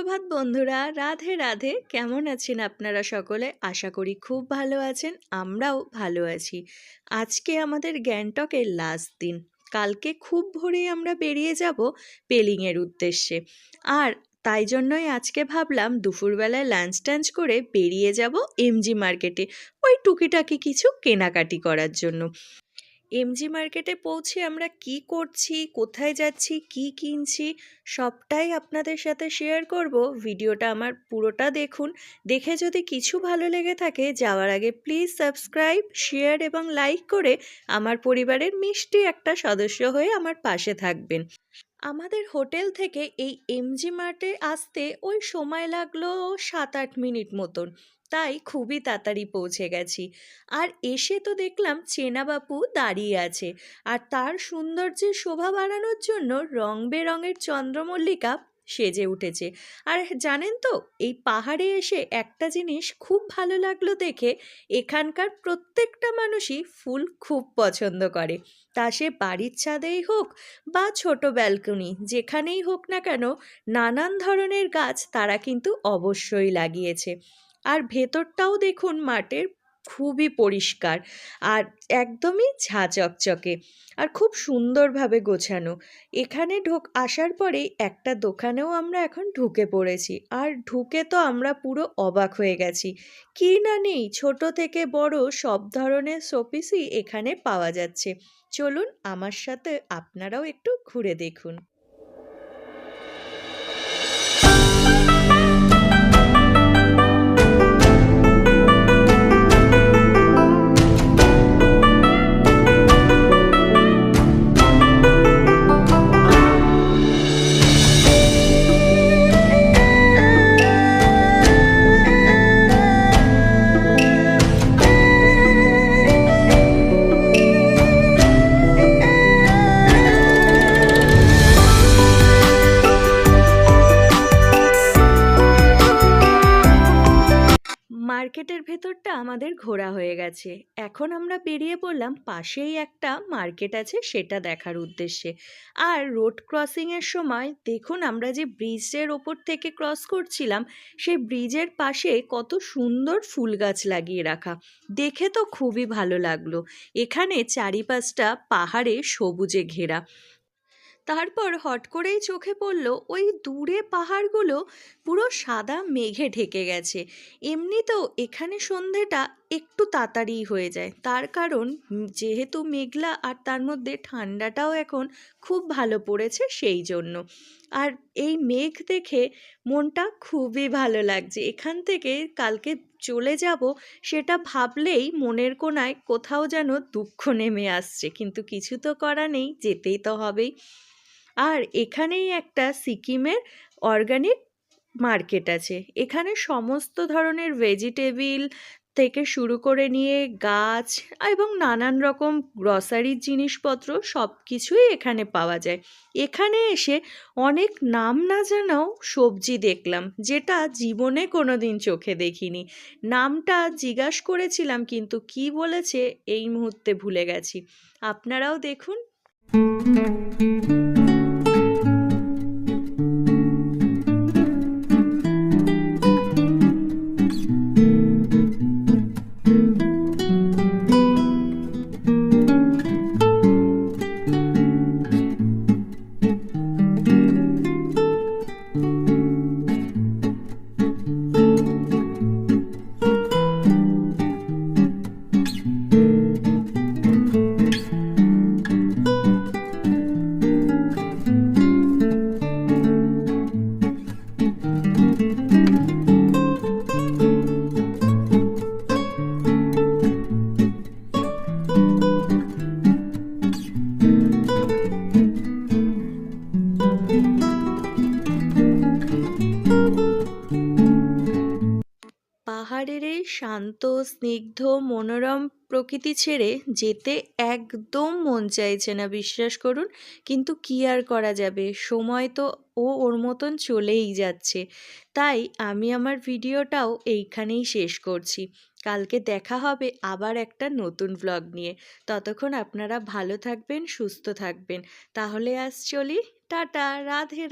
সুপ্রভাত বন্ধুরা, রাধে রাধে। কেমন আছেন আপনারা সকলে? আশা করি খুব ভালো আছেন, আমরাও ভালো আছি। আজকে আমাদের গ্যাংটকের লাস্ট দিন। কালকে খুব ভোরে আমরা বেরিয়ে যাব পেলিংয়ের উদ্দেশ্যে। আর তাই জন্যই আজকে ভাবলাম দুপুরবেলায় লাঞ্চ টাঞ্চ করে বেরিয়ে যাব এমজি মার্কেটে ওই টুকিটাকি কিছু কেনাকাটি করার জন্য। এমজি মার্কেটে পৌঁছে আমরা কি করছি, কোথায় যাচ্ছি, কি কিনছি, সবটাই আপনাদের সাথে শেয়ার করব। ভিডিওটা আমার পুরোটা দেখুন। দেখে যদি কিছু ভালো লেগে থাকে, যাওয়ার আগে প্লিজ সাবস্ক্রাইব শেয়ার এবং লাইক করে আমার পরিবারের মিষ্টি একটা সদস্য হয়ে আমার পাশে থাকবেন। আমাদের হোটেল থেকে এই এমজি মার্টে আসতে ওই সময় লাগল সাত আট মিনিট মতন। তাই খুবই তাড়াতাড়ি পৌঁছে গেছি। আর এসে তো দেখলাম চেনা বাপু দাঁড়িয়ে আছে। আর তার সৌন্দর্যের শোভা বাড়ানোর জন্য রং বেরঙের চন্দ্রমল্লিকা সেজে উঠেছে। আর জানেন তো, এই পাহাড়ে এসে একটা জিনিস খুব ভালো লাগল দেখে এখানকার প্রত্যেকটা মানুষই ফুল খুব পছন্দ করে। তা সে বাড়ির ছাদেই হোক বা ছোট ব্যালকনি, যেখানেই হোক না কেন, নানান ধরনের গাছ তারা কিন্তু অবশ্যই লাগিয়েছে। আর ভেতরটাও দেখুন মাঠের খুবই পরিষ্কার আর একদমই ঝাঁচকচকে আর খুব সুন্দরভাবে গোছানো। এখানে ঢোক, আসার পরেই একটা দোকানেও আমরা এখন ঢুকে পড়েছি আর ঢুকে তো আমরা পুরো অবাক হয়ে গেছি। কি না নেই, ছোট থেকে বড় সব ধরনের শোপিসই এখানে পাওয়া যাচ্ছে। চলুন আমার সাথে আপনারাও একটু ঘুরে দেখুন। মার্কেটের ভেতরটা আমাদের ঘোরা হয়ে গেছে। এখন আমরা বেরিয়ে পড়লাম পাশেই একটা মার্কেট আছে সেটা দেখার উদ্দেশ্যে। আর রোড ক্রসিংয়ের সময় দেখুন আমরা যে ব্রিজের ওপর থেকে ক্রস করছিলাম, সেই ব্রিজের পাশে কত সুন্দর ফুল গাছ লাগিয়ে রাখা। দেখে তো খুবই ভালো লাগল। এখানে চারিপাশটা পাহাড়ে সবুজে ঘেরা। তারপর হট করেই চোখে পড়ল ওই দূরে পাহাড়গুলো পুরো সাদা মেঘে ঢেকে গেছে। এমনিতেও এখানে সন্ধেটা একটু তাড়াতাড়ি হয়ে যায়। তার কারণ যেহেতু মেঘলা আর তার মধ্যে ঠান্ডাটাও এখন খুব ভালো পড়েছে সেই জন্য। আর এই মেঘ দেখে মনটা খুবই ভালো লাগছে। এখান থেকে কালকে চলে যাব সেটা ভাবলেই মনের কোনায় কোথাও যেন দুঃখ নেমে আসছে। কিন্তু কিছু তো করা নেই, যেতেই তো হবেই। আর এখানেই একটা সিকিমের অর্গানিক মার্কেট আছে। এখানে সমস্ত ধরনের ভেজিটেবিল থেকে শুরু করে নিয়ে গাছ এবং নানান রকম গ্রসারির জিনিসপত্র সব কিছুই এখানে পাওয়া যায়। এখানে এসে অনেক নাম না জানাও সবজি দেখলাম, যেটা জীবনে কোনো দিন চোখে দেখিনি। নামটা জিজ্ঞাস করেছিলাম, কিন্তু কি বলেছে এই মুহূর্তে ভুলে গেছি। আপনারাও দেখুন। পাহাড়ের এই শান্ত, স্নিগ্ধ, মনোরম প্রকৃতি ছেড়ে যেতে একদম মন চাইছে না, বিশ্বাস করুন। কিন্তু কি আর করা যাবে? সময় তো ও ওর মতন চলেই যাচ্ছে। তাই আমি আমার ভিডিওটাও এইখানেই শেষ করছি। কালকে দেখা হবে আবার একটা নতুন ব্লগ নিয়ে। ততক্ষণ আপনারা ভালো থাকবেন, সুস্থ থাকবেন। তাহলে আজ চলি। টাটা রাধে।